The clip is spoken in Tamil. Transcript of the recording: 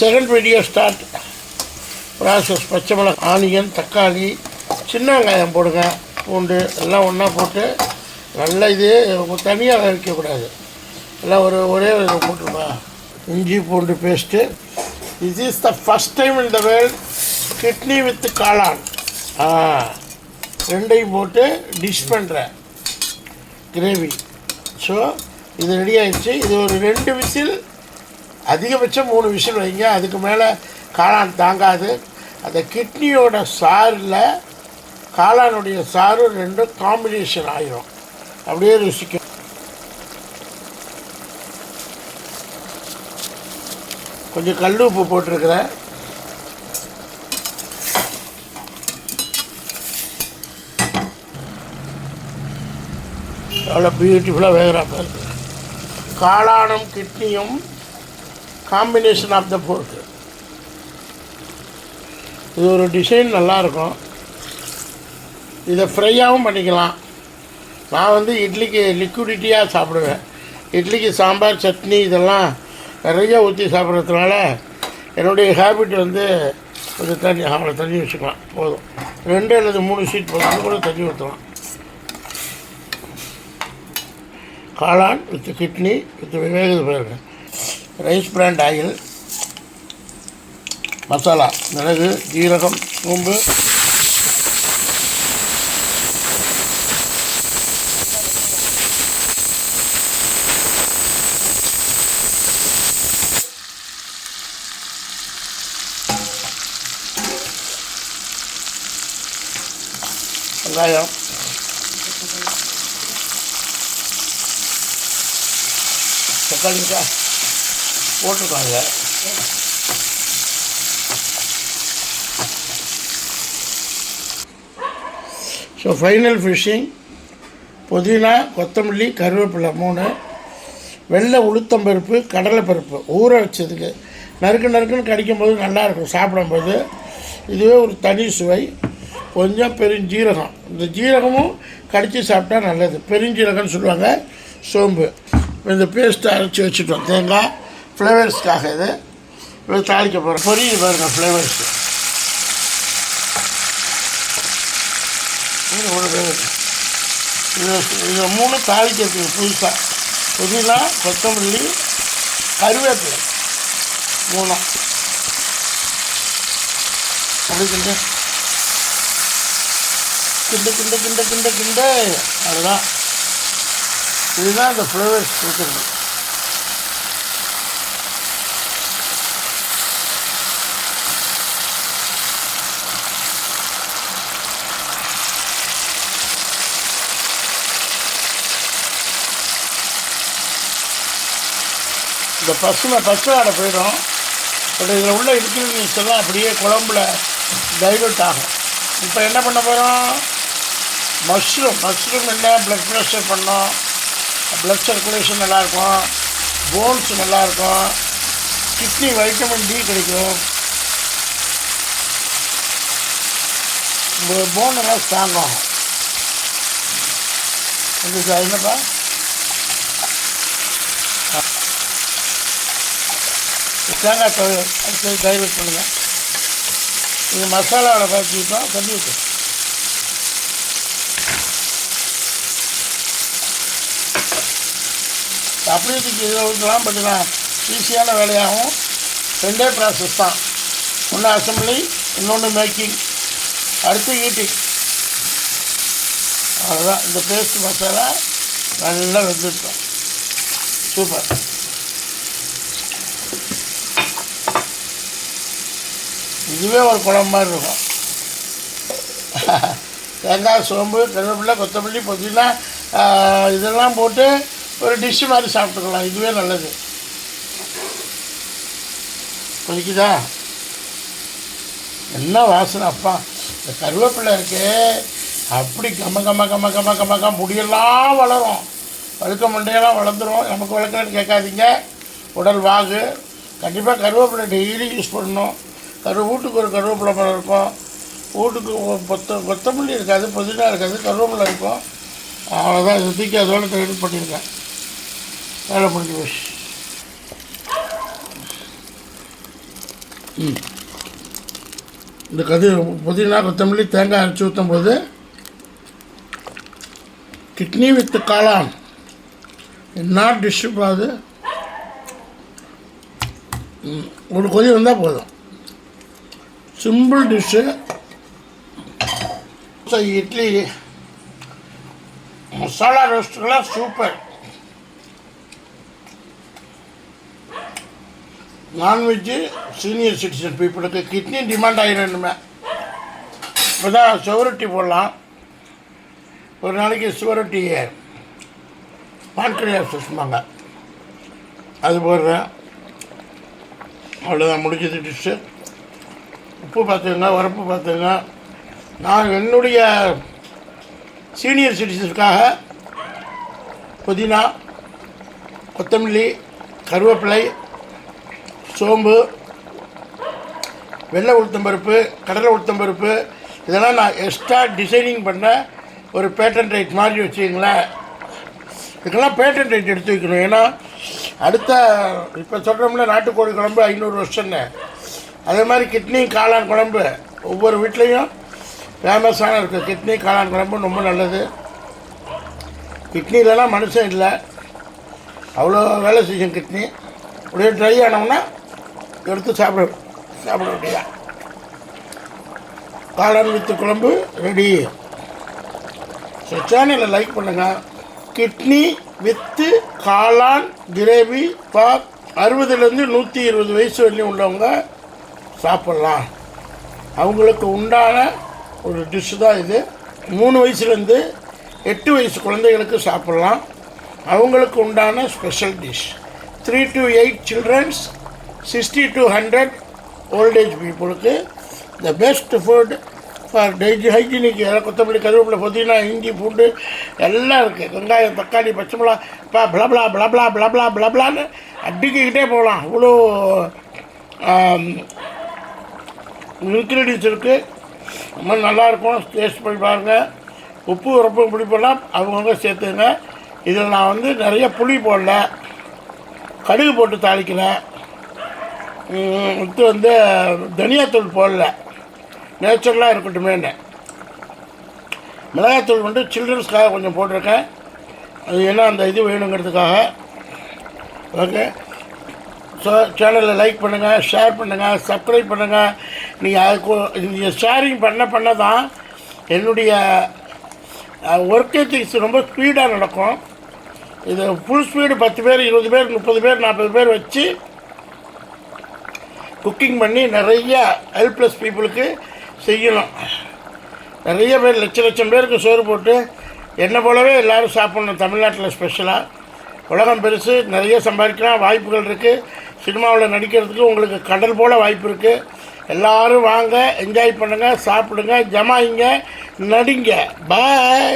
செகண்ட் வீடியோ ஸ்டார்ட் ப்ராசஸ் பச்சை மிளகாய் ஆனியன் தக்காளி சின்ன வெங்காயம் போடுங்க. பூண்டு எல்லாம் ஒன்றா போட்டு நல்லா இது தனியாக வைக்கக்கூடாது எல்லாம் ஒரு ஒரே ஒரு போட்டுருப்பா. இஞ்சி பூண்டு paste is is the first time in the world kidney with காளான் ஆ ரெண்டையும் போட்டு டிஷ் பண்ணுறேன் கிரேவி ஸோ இது ரெடி ஆகிடுச்சு இது ஒரு ரெண்டு விசில் அதிகபட்சம் மூணு விசில் வைங்க. அதுக்கு மேலே காளான் தாங்காது. அந்த கிட்னியோட சாறில் காளானுடைய சாறு ரெண்டும் காம்பினேஷன் ஆயிரும். அப்படியே ருசிக்கும். கொஞ்சம் கல் உப்பு போட்டிருக்கிறேன் அவ்வளோ பியூட்டிஃபுல்லாக வேகிறா இருக்குது காளானும் கிட்னியும் காம்பினேஷன் ஆஃப் த ஃபோர்க்கு இது ஒரு டிசைன் நல்லாயிருக்கும். இதை ஃப்ரையாகவும் பண்ணிக்கலாம். நான் வந்து இட்லிக்கு லிக்விடிட்டியாக சாப்பிடுவேன். இட்லிக்கு சாம்பார் சட்னி இதெல்லாம் நிறைய ஊற்றி சாப்பிட்றதுனால என்னுடைய ஹேபிட் வந்து கொஞ்சம் தண்ணி அவ்வளோ தண்ணி வச்சுக்கலாம். போதும். ரெண்டு அல்லது மூணு ஷீட் போதும் கூட தண்ணி ஊற்றலாம் காளான் வித் கிட்னி வித் வேகுது பாருங்க. ரைஸ் பிராண்ட் ஆயில் மசாலா மிளகு ஜீரகம் பூம்பு வெங்காயம் தக்காளிக்கா போட்டிருக்காங்க. ஸோ ஃபைனல் ஃபிஷ்ஷிங் புதினா கொத்தமல்லி கருவேப்பிலை மூணு. வெள்ளை உளுத்தம்பருப்பு கடலைப்பருப்பு ஊற வச்சதுக்கு நறுக்கு நறுக்குன்னு கடிக்கும்போது நல்லாயிருக்கும் சாப்பிடும்போது. இதுவே ஒரு தனி சுவை. கொஞ்சம் பெருஞ்சீரகம். இந்த ஜீரகமும் கடித்து சாப்பிட்டா நல்லது. பெருஞ்சீரகம்னு சொல்லுவாங்க. சோம்பு. இந்த பேஸ்ட்டை அரைச்சி வச்சுட்டோம். தேங்காய் ஃப்ளேவர்ஸ்க்காக இது இது தாளிக்க போகிறோம் பொரியல் பாருங்கள் ஃப்ளேவர்ஸு இது இது மூணு தாளிக்கிறதுக்கு புதுசாக புதினா கொத்தமல்லி கருவேப்பிலை மூணும் அப்படி கிண்டு கிண்டு கிண்டு கிண்டு கிண்டு கிண்டு அதுதான் இதுதான் அந்த ஃப்ளேவர்ஸ் கொடுக்குறது இந்த பசுமை பச்சை ஆடை போயிடும். பட் இதில் உள்ள இன்க்ரீடியன்ஸ் எல்லாம் அப்படியே குழம்புல டைவர்ட் ஆகும். இப்போ என்ன பண்ண போகிறோம் மஷ்ரூம் மஷ்ரூம் என்ன ப்ளட் ப்ரெஷர் பண்ணோம். ப்ளட் சர்க்குலேஷன் நல்லாயிருக்கும் போன்ஸ் நல்லாயிருக்கும் கிட்னி வைட்டமின் டி கிடைக்கும். போன் எல்லாம் ஸ்ட்ராங் ஆகும். என்னப்பா? தேங்காய் துவையல் அடுத்தது டைவர்ட் பண்ணுங்கள் இது மசாலாவில் பார்த்துக்கிட்டோம் தண்ணி விட்டு அப்படியே தூக்கி இதில் ஊற்றலாம் பட் நான் ஈஸியான வேலையாகவும் ரெண்டே ப்ராசஸ் தான். ஒன்று அசம்பிளி இன்னொன்று மேக்கிங் அடுத்து ஈட்டிங் அவ்வளோதான் இந்த பேஸ்ட் மசாலா நல்லா வெந்துட்டோம் சூப்பர். இதுவே ஒரு குழம்பு மாதிரி இருக்கும். தேங்காய் சோம்பு கருவேப்பிலை கொத்தமல்லி புதினா இதெல்லாம் போட்டு ஒரு டிஷ்ஷு மாதிரி சாப்பிட்டுக்கலாம். இதுவே நல்லது. கொதிக்குதா என்ன வாசனை அப்பா. இந்த கருவேப்பிலை இருக்கே அப்படி கம கம கம கம கம கம முடியெல்லாம் வளரும். வழுக்க மண்டையெல்லாம் வளர்ந்துரும். நமக்கு வளர்க்கலன்னு கேட்காதீங்க. உடல் வாகு. கண்டிப்பாக கருவேப்பிலை டெய்லி யூஸ் பண்ணணும். கரு வீட்டுக்கு ஒரு கருவேப்பிலை மரம் இருக்கும். வீட்டுக்கு கொத்த கொத்தமல்லி இருக்காது புதினா இருக்காது கருவேப்பிலை இருக்கும். அவ்வளோதான் இதை தூக்கி அதோட ரெடி பண்ணியிருக்கேன். வேலை முடிஞ்சு போச்சு. இந்த கது புதினா கொத்தமல்லி தேங்காய் அரைச்சி ஊற்றும் போது கிட்னி வித் காளான். என்ன டிஷ்ஷு பாது ம், ஒரு கொதி வந்தால் போதும். Simple dish idli. மசாலா ரோஸ்ட்டுலாம் சூப்பர் நான்வெஜ்ஜு சீனியர் சிட்டிசன் பீப்புளுக்கு கிட்னி டிமாண்ட் ஆகிடணுமே இப்போ தான் சுவரொட்டி போடலாம். ஒரு நாளைக்கு சுவரொட்டி பான்கிரியாஸ் சும்மாங்க அது போடுறேன். அவ்வளோதான் முடிஞ்சது டிஷ்ஷு உப்பு பார்த்துங்க உரப்பு பார்த்துங்க நான் என்னுடைய சீனியர் சிட்டிசனுக்காக புதினா கொத்தமல்லி கருவேப்பிலை சோம்பு வெள்ளை உளுத்தம்பருப்பு கடலை உளுத்தம்பருப்பு இதெல்லாம் நான் எக்ஸ்ட்ரா டிசைனிங் பண்ண ஒரு பேட்டன் ரைட் மாதிரி வச்சுங்களேன் இதுக்கெல்லாம் பேட்டன் ரைட் எடுத்து வைக்கணும். ஏன்னா அடுத்த இப்போ சொல்கிறோம்ல நாட்டுக்கோழி குழம்பு ஐநூறு வருஷம்னு. அதே மாதிரி கிட்னி காளான் குழம்பு. ஒவ்வொரு வீட்லேயும் ஃபேமஸான இருக்குது கிட்னி காளான் குழம்பு ரொம்ப நல்லது. கிட்னிலலாம் மனுஷன் இல்லை. அவ்வளோ வேலை செய்யும் கிட்னி. அப்படியே ட்ரை ஆனோம்னா எடுத்து சாப்பிட சாப்பிட வேண்டியதா காளான் வித்து குழம்பு ரெடி ஸோ சேனலை லைக் பண்ணுங்கள் கிட்னி வித்து காளான் கிரேவி பாப் அறுபதுலேருந்து நூற்றி இருபது வயசு வரையும் உள்ளவங்க சாப்பிட்லாம் அவங்களுக்கு உண்டான ஒரு டிஷ்ஷு தான் இது மூணு வயசுலேருந்து எட்டு வயசு குழந்தைகளுக்கு சாப்பிட்லாம் அவங்களுக்கு உண்டான special dish three to eight childrens sixty to hundred old age பீப்புளுக்கு the best food for daily hygienic கொத்தமல்லி கருவேப்பிலை புதினா இஞ்சி பூண்டு எல்லாம் இருக்குது வெங்காயம் தக்காளி பச்சை மிளகா பா பிளப்ளா பிளப்ளா பிளப்ளா பிளப்ளான்னு அடிக்கிக்கிட்டே போகலாம் இவ்வளோ இன்க்ரீடியன்ஸ் இருக்குது ரொம்ப நல்லாயிருக்கும் டேஸ்ட் பண்ணி பாருங்கள் உப்பு உரப்பு பிடிப்பெல்லாம் அவங்கவுங்க சேர்த்துங்க இதில் நான் வந்து நிறைய புளி போடல. கடுகு போட்டு தாளிக்கிறேன் இது வந்து தனியாத்தூள் போடல. நேச்சுரலாக இருக்கட்டுமேன்னு. மிளகாத்தூள் வந்து சில்ட்ரன்ஸ்க்காக கொஞ்சம் போட்டிருக்கேன். அது ஏன்னா அந்த இது வேணுங்கிறதுக்காக. ஓகே. ஸோ சேனலில் லைக் பண்ணுங்கள் ஷேர் பண்ணுங்கள் சப்ஸ்கிரைப் பண்ணுங்கள் நீங்கள் அது நீங்கள் ஷேரிங் பண்ண பண்ண தான் என்னுடைய ஒர்க் எத்திக்ஸ் ரொம்ப ஸ்பீடாக நடக்கும். இது ஃபுல் ஸ்பீடு பத்து பேர் இருபது பேர் முப்பது பேர் நாற்பது பேர் வச்சு குக்கிங் பண்ணி நிறைய ஹெல்ப்லெஸ் பீப்புளுக்கு செய்யணும். நிறைய பேர் லட்ச லட்சம் பேருக்கு சோறு போட்டு என்னை போலவே எல்லோரும் சாப்பிட்ணும். தமிழ்நாட்டில் ஸ்பெஷலாக உலகம் பெருசு நிறைய சம்பாதிக்கலாம் வாய்ப்புகள் இருக்குது சினிமாவில் நடிக்கிறதுக்கு உங்களுக்கு கடல் போல் வாய்ப்பு இருக்குது எல்லாரும் வாங்க என்ஜாய் பண்ணுங்கள் சாப்பிடுங்க ஜமாயிங்க நடிங்க. பாய்